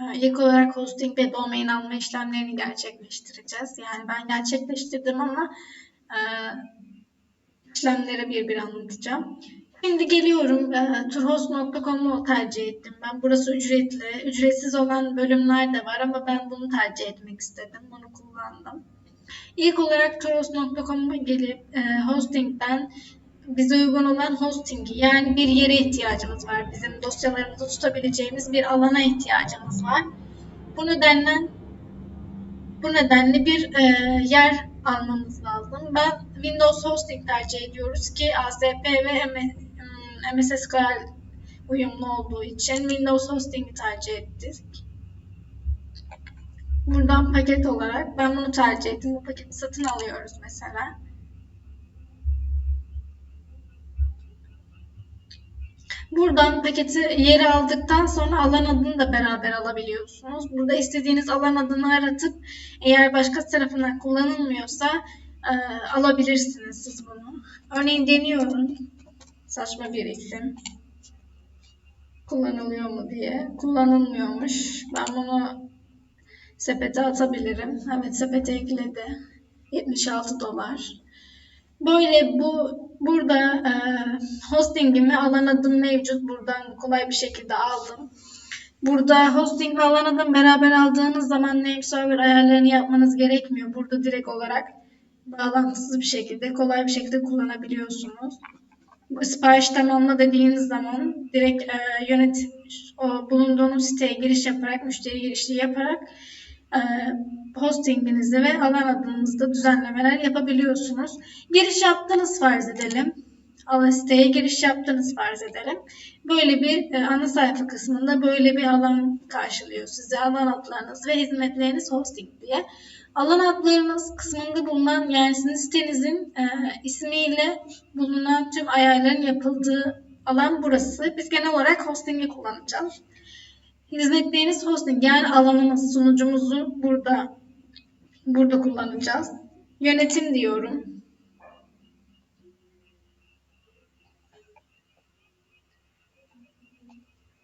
Ee, İlk olarak hosting ve domain alma işlemlerini gerçekleştireceğiz. Yani ben gerçekleştirdim ama e, işlemleri bir bir anlatacağım. Şimdi geliyorum. E, turhost.com'u tercih ettim. Ben burası ücretli. Ücretsiz olan bölümler de var ama ben bunu tercih etmek istedim. Bunu kullandım. İlk olarak turhost.com'a gelip e, hosting'den bize uygun olan hosting'i yani bir yere ihtiyacımız var. Bizim dosyalarımızı tutabileceğimiz bir alana ihtiyacımız var. Bu nedenle bu nedenle bir e, yer almamız lazım. Ben Windows Hosting tercih ediyoruz ki ASP ve MS SQL uyumlu olduğu için Windows Hosting'i tercih ettik. Buradan paket olarak ben bunu tercih ettim. Bu paketi satın alıyoruz mesela. Buradan paketi yeri aldıktan sonra alan adını da beraber alabiliyorsunuz. Burada istediğiniz alan adını aratıp eğer başka tarafından kullanılmıyorsa e, alabilirsiniz siz bunu. Örneğin deniyorum. Saçma bir isim. Kullanılıyor mu diye. Kullanılmıyormuş. Ben bunu sepete atabilirim. Evet sepete ekledi. 76 dolar. Böyle bu burada e, hostingimi alan adım mevcut. Buradan kolay bir şekilde aldım. Burada hosting alan adım beraber aldığınız zaman name server ayarlarını yapmanız gerekmiyor. Burada direkt olarak bağlantısız bir şekilde kolay bir şekilde kullanabiliyorsunuz. Sipariş tamamla dediğiniz zaman direkt e, yönetim o bulunduğunuz siteye giriş yaparak müşteri girişi yaparak hostinginizi ve alan adınızda düzenlemeler yapabiliyorsunuz. Giriş yaptınız farz edelim. Alan siteye giriş yaptınız farz edelim. Böyle bir e, ana sayfa kısmında böyle bir alan karşılıyor size. Alan adlarınız ve hizmetleriniz hosting diye. Alan adlarınız kısmında bulunan yani sizin sitenizin e, ismiyle bulunan tüm ayarların yapıldığı alan burası. Biz genel olarak hosting'i kullanacağız. Hizmetleriniz hosting yani alanımız sunucumuzu burada burada kullanacağız. Yönetim diyorum.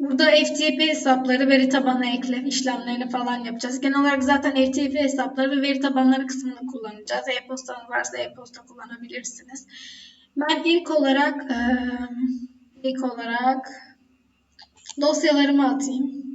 Burada FTP hesapları, veri tabanı eklem işlemlerini falan yapacağız. Genel olarak zaten FTP hesapları ve veri tabanları kısmını kullanacağız. E-postanız varsa e-posta kullanabilirsiniz. Ben ilk olarak ilk olarak dosyalarımı atayım.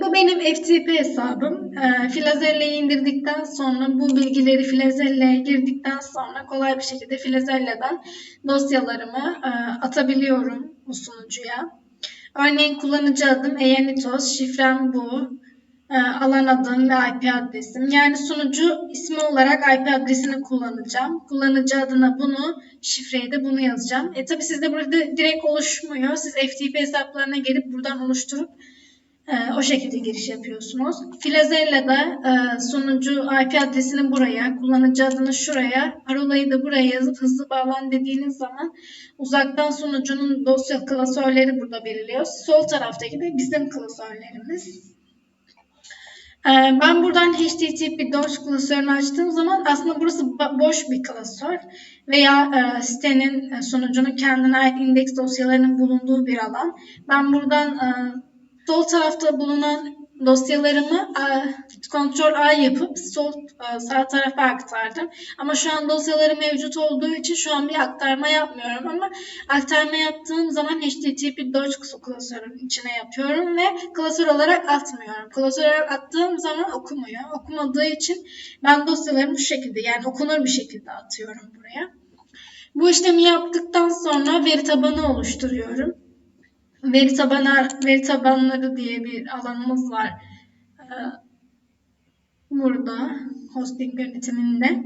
Bu benim FTP hesabım. E, Filazelle'yi indirdikten sonra bu bilgileri Filazelle'ye girdikten sonra kolay bir şekilde Filazelle'den dosyalarımı e, atabiliyorum bu sunucuya. Örneğin kullanıcı adım Eanitos, şifrem bu, e, alan adım ve IP adresim. Yani sunucu ismi olarak IP adresini kullanacağım. Kullanıcı adına bunu, şifreyi de bunu yazacağım. E tabi sizde burada direkt oluşmuyor. Siz FTP hesaplarına gelip buradan oluşturup e, o şekilde giriş yapıyorsunuz. Filazella'da e, sunucu IP adresini buraya, kullanıcı adını şuraya, parolayı da buraya yazıp hızlı bağlan dediğiniz zaman uzaktan sunucunun dosya klasörleri burada belirliyor. Sol taraftaki de bizim klasörlerimiz. E, ben buradan HTTP docs klasörünü açtığım zaman aslında burası boş bir klasör veya e, sitenin e, sunucunun kendine ait indeks dosyalarının bulunduğu bir alan. Ben buradan e, sol tarafta bulunan dosyalarımı kontrol A yapıp sol e, sağ tarafa aktardım. Ama şu an dosyaları mevcut olduğu için şu an bir aktarma yapmıyorum ama aktarma yaptığım zaman HTTP docs klasörün içine yapıyorum ve klasör olarak atmıyorum. Klasör olarak attığım zaman okumuyor. Okumadığı için ben dosyalarımı şu şekilde yani okunur bir şekilde atıyorum buraya. Bu işlemi yaptıktan sonra veri tabanı oluşturuyorum veri tabanı veri tabanları diye bir alanımız var. Ee, burada hosting yönetiminde.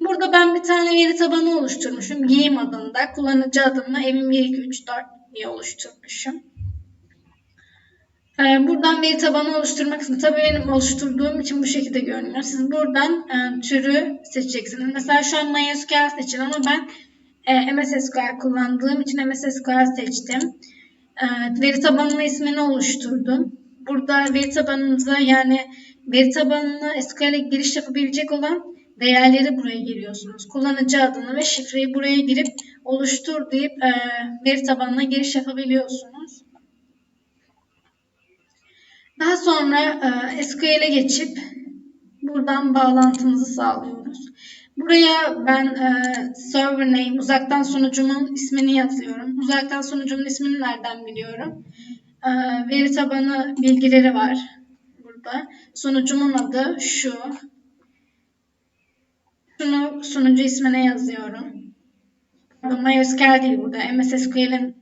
Burada ben bir tane veri tabanı oluşturmuşum. Giyim adında. Kullanıcı adımla evim 1, 2, 3, 4 diye oluşturmuşum. Ee, buradan veri tabanı oluşturmak için tabii benim oluşturduğum için bu şekilde görünüyor. Siz buradan e, türü seçeceksiniz. Mesela şu an MySQL seçin ama ben e, MS SQL kullandığım için MS SQL seçtim. Ee, veri tabanının ismini oluşturdum. Burada veri tabanınıza yani veri tabanına SQL'e giriş yapabilecek olan değerleri buraya giriyorsunuz. Kullanıcı adını ve şifreyi buraya girip oluştur deyip e, veri tabanına giriş yapabiliyorsunuz. Daha sonra e, SQL'e geçip buradan bağlantımızı sağlıyoruz. Buraya ben e, server name, uzaktan sunucumun ismini yazıyorum. Uzaktan sunucumun ismini nereden biliyorum? E, veri tabanı bilgileri var burada. Sunucumun adı şu. Şunu sunucu ismine yazıyorum. Pardon, MySQL değil burada. MS SQL'in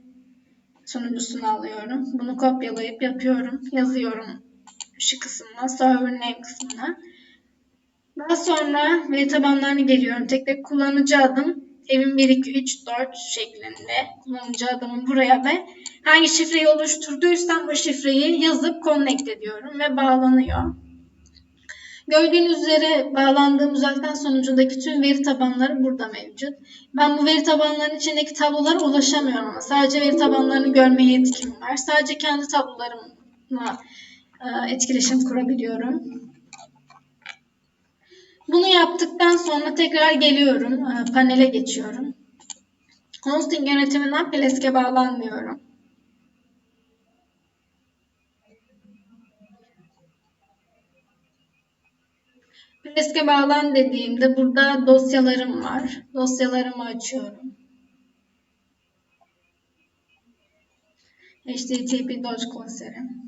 sunucusunu alıyorum. Bunu kopyalayıp yapıyorum. Yazıyorum şu kısmına, server name kısmına. Daha sonra veri tabanlarını geliyorum. Tek tek kullanıcı adım evin 1, 2, 3, 4 şeklinde kullanıcı adımı buraya ve hangi şifreyi oluşturduysam o şifreyi yazıp connect ediyorum ve bağlanıyor. Gördüğünüz üzere bağlandığım uzaktan sonucundaki tüm veri tabanları burada mevcut. Ben bu veri tabanlarının içindeki tablolara ulaşamıyorum ama sadece veri tabanlarını görmeye yetkim var. Sadece kendi tablolarımla e, etkileşim kurabiliyorum. Yaptıktan sonra tekrar geliyorum. e, Panele geçiyorum. Hosting yönetiminden Plesk'e bağlanmıyorum. Plesk'e bağlan dediğimde burada dosyalarım var. Dosyalarımı açıyorum. HTTP Doge.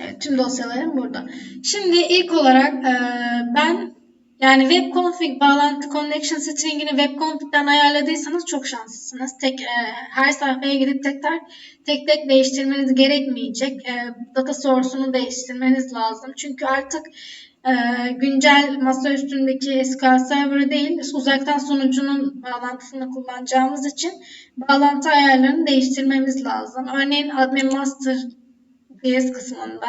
Evet, tüm dosyalarım burada. Şimdi ilk olarak e, ben yani web config bağlantı connection string'ini web config'den ayarladıysanız çok şanslısınız. Tek e, her sayfaya gidip tekrar tek tek değiştirmeniz gerekmeyecek. E, data source'unu değiştirmeniz lazım. Çünkü artık e, güncel masa üstündeki SQL Server değil, uzaktan sunucunun bağlantısını kullanacağımız için bağlantı ayarlarını değiştirmemiz lazım. Örneğin admin master DS kısmında.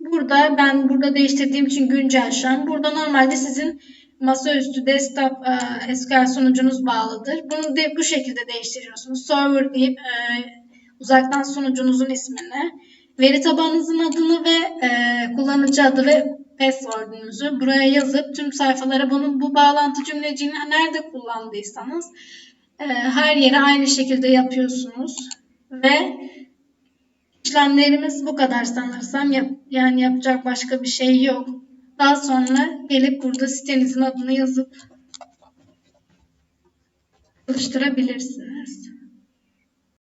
Burada ben burada değiştirdiğim için güncel şu an. Burada normalde sizin masaüstü desktop e, SQL sunucunuz bağlıdır. Bunu de, bu şekilde değiştiriyorsunuz. Server deyip e, uzaktan sunucunuzun ismini, veri tabanınızın adını ve e, kullanıcı adı ve password'unuzu buraya yazıp tüm sayfalara bunun bu bağlantı cümleciğini nerede kullandıysanız her yere aynı şekilde yapıyorsunuz ve işlemlerimiz bu kadar sanırsam yani yapacak başka bir şey yok. Daha sonra gelip burada sitenizin adını yazıp çalıştırabilirsiniz.